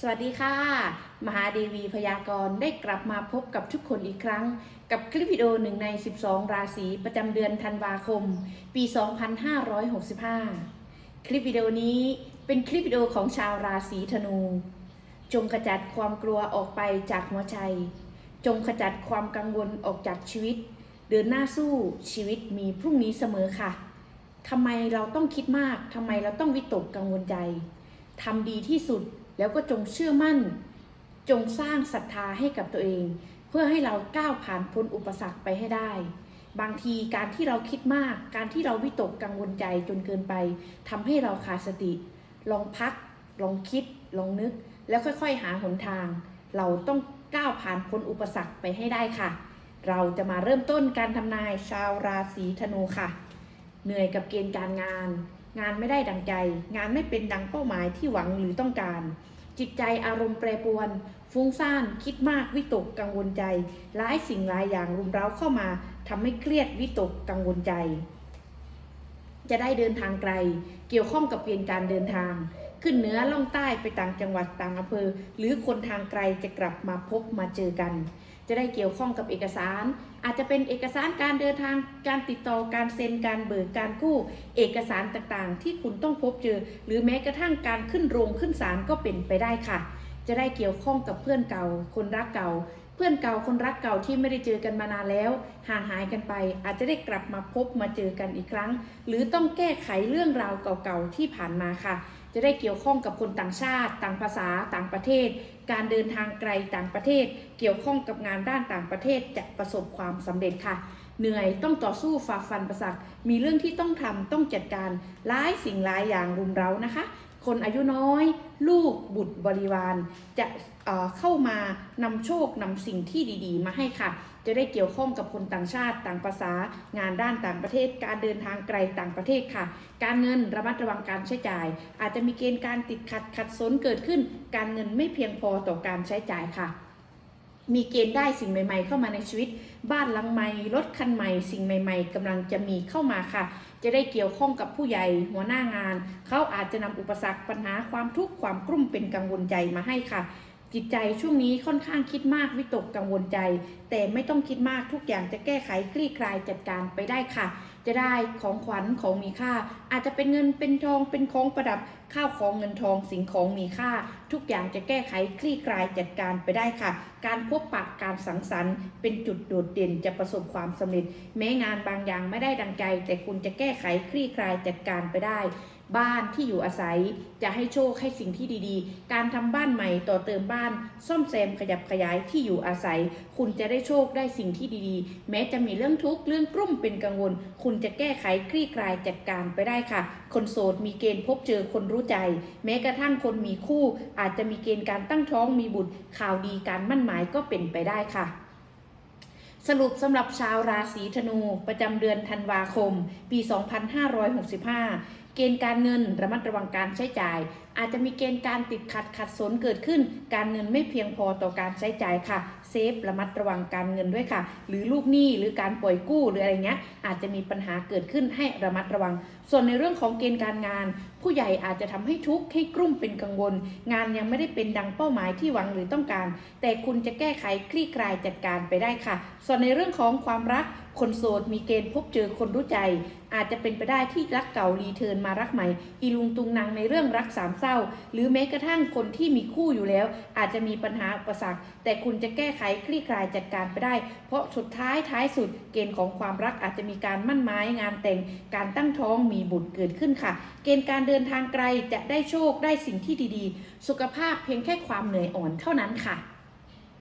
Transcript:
สวัสดีค่ะ มหาเดวีพยากรณ์ได้กลับมาพบกับทุกคนอีกครั้ง กับคลิปวิดีโอหนึ่งใน 12 ราศีประจำเดือนธันวาคม ปี 2565 คลิปวิดีโอนี้เป็นคลิปวิดีโอของชาวราศีธนู จงขจัดความกลัวออกไปจากหัวใจ จงขจัดความกังวลออกจากชีวิต เดินหน้าสู้ชีวิตมีพรุ่งนี้เสมอค่ะทำไมเราต้องคิดมากทำไมเราต้องวิตกกังวลใจทำดีที่สุด แล้วก็จงเชื่อมั่น จงสร้างศรัทธาให้กับตัวเอง เพื่อให้เราก้าวผ่านพ้นอุปสรรคไปให้ได้ บางทีการที่เราคิดมาก การที่เราวิตกกังวลใจจนเกินไปทำให้เราขาดสติ ลองพัก ลองคิด ลองนึก แล้วค่อยๆ หาหนทาง เราต้องก้าวผ่านพ้นอุปสรรคไปให้ได้ค่ะ เราจะมาเริ่มต้นการทำนายชาวราศีธนูค่ะ เหนื่อยกับเกณฑ์การงาน งานไม่ได้ดังใจ งานไม่เป็นดังเป้าหมายที่หวังหรือต้องการ จิตใจอารมณ์แปรปรวน ฟุ้งซ่าน คิดมาก วิตก กังวลใจ หลายสิ่งหลายอย่างรุมเร้าเข้ามาทำให้เครียด วิตก กังวลใจ จะได้เดินทางไกล เกี่ยวข้องกับเกณฑ์การเดินทาง ขึ้นเหนือล่องใต้ไปต่างจังหวัดต่างอำเภอ หรือคนทางไกลจะกลับมาพบมาเจอกัน จะได้เกี่ยวข้องกับเอกสาร อาจจะเป็นเอกสารการเดินทางการติดต่อการเซ็นการเบิกการกู้ เอกสารต่างๆ ที่คุณต้องพบเจอ หรือแม้กระทั่งการขึ้นโรงขึ้นศาลก็เป็นไปได้ค่ะ จะได้เกี่ยวข้องกับเพื่อนเก่า คนรักเก่าเพื่อนเก่าคนรักเก่าที่ไม่ได้เจอกันมานานแล้ว ห่างหายกันไป อาจจะได้กลับมาพบมาเจอกันอีกครั้ง หรือต้องแก้ไขเรื่องราวเก่าๆที่ผ่านมาค่ะ จะได้เกี่ยวข้องกับคนต่างชาติ ต่างภาษาต่างประเทศ การเดินทางไกลต่างประเทศ เกี่ยวข้องกับงานด้านต่างประเทศจะประสบความสำเร็จค่ะ เหนื่อยต้องต่อสู้ฝ่าฟันประสักมีเรื่องที่ต้องทำต้องจัดการหลายสิ่งหลายอย่างรุมเร้านะคะ คนอายุน้อย ลูกบุตรบริวาร จะเเข้ามานำโชคนำสิ่งที่ดีๆ มาให้ค่ะ จะได้เกี่ยวข้องกับคนต่างชาติต่างภาษา งานด้านต่างประเทศ การเดินทางไกลต่างประเทศค่ะ การเงินระมัดระวังการใช้จ่าย อาจจะมีเกณฑ์การติดขัดขัดสนเกิดขึ้น การเงินไม่เพียงพอต่อการใช้จ่ายค่ะมีเกณฑ์ได้สิ่งใหม่ ๆ เข้ามาในชีวิต บ้านหลังใหม่ รถคันใหม่ สิ่งใหม่ ๆกำลังจะมีเข้ามาค่ะ จะได้เกี่ยวข้องกับผู้ใหญ่หัวหน้างาน เขาอาจจะนำอุปสรรคปัญหาความทุกข์ความกลุ่มเป็นกังวลใจมาให้ค่ะ จิตใจช่วงนี้ค่อนข้างคิดมากวิตกกังวลใจ แต่ไม่ต้องคิดมากทุกอย่างจะแก้ไขคลี่คลายจัดการไปได้ค่ะ จะได้ของขวัญของมีค่า อาจจะเป็นเงินเป็นทองเป็นของประดับข้าวของเงินทองสิ่งของมีค่า ทุกอย่างจะแก้ไขคลี่คลายจัดการไปได้ค่ะ การพบปะการสังสรรค์ เป็นจุดโดดเด่นจะประสบความสำเร็จ แม้งานบางอย่างไม่ได้ดังใจ แต่คุณจะแก้ไขคลี่คลายจัดการไปได้บ้านที่อยู่อาศัยจะให้โชคให้สิ่งที่ดีๆ การทำบ้านใหม่ต่อเติมบ้าน ซ่อมแซมขยับขยายที่อยู่อาศัย คุณจะได้โชคได้สิ่งที่ดีๆ แม้จะมีเรื่องทุกข์เรื่องกลุ้มเป็นกังวล คุณจะแก้ไขคลี่คลายจัดการไปได้ค่ะ คนโสดมีเกณฑ์พบเจอคนรู้ใจ แม้กระทั่งคนมีคู่ อาจจะมีเกณฑ์การตั้งท้องมีบุตรข่าวดีการมั่นหมายก็เป็นไปได้ค่ะสรุปสำหรับชาวราศีธนูประจำเดือนธันวาคม ปี 2565 เกณฑ์การเงินระมัดระวังการใช้จ่าย อาจจะมีเกณฑ์การติดขัดขัดสนเกิดขึ้น การเงินไม่เพียงพอต่อการใช้จ่ายค่ะ เซฟระมัดระวังการเงินด้วยค่ะ หรือลูกหนี้หรือการปล่อยกู้หรืออะไรเงี้ยอาจจะมีปัญหาเกิดขึ้นให้ระมัดระวัง ส่วนในเรื่องของเกณฑ์การงาน ผู้ใหญ่อาจจะทำให้ทุกข์ให้กลุ้มเป็นกังวล งานยังไม่ได้เป็นดังเป้าหมายที่หวังหรือต้องการ แต่คุณจะแก้ไขคลี่คลายจัดการไปได้ค่ะ ส่วนในเรื่องของความรัก คนโสดมีเกณฑ์พบเจอคนรู้ใจ อาจจะเป็นไปได้ที่รักเก่ารีเทิร์นมารักใหม่ อีลุงตุงนางในเรื่องรักสามเศร้า หรือแม้กระทั่งคนที่มีคู่อยู่แล้ว อาจจะมีปัญหาอุปสรรค แต่คุณจะแก้ไขคลี่คลายจัดการไปได้ เพราะสุดท้ายท้ายสุดเกณฑ์ของความรักอาจจะมีการมั่นหมายงานแต่ง การตั้งท้องมีบุตรเกิดขึ้นค่ะ เกณฑ์การเดินทางไกลจะได้โชคได้สิ่งที่ดีๆ สุขภาพเพียงแค่ความเหนื่อยอ่อนเท่านั้นค่ะ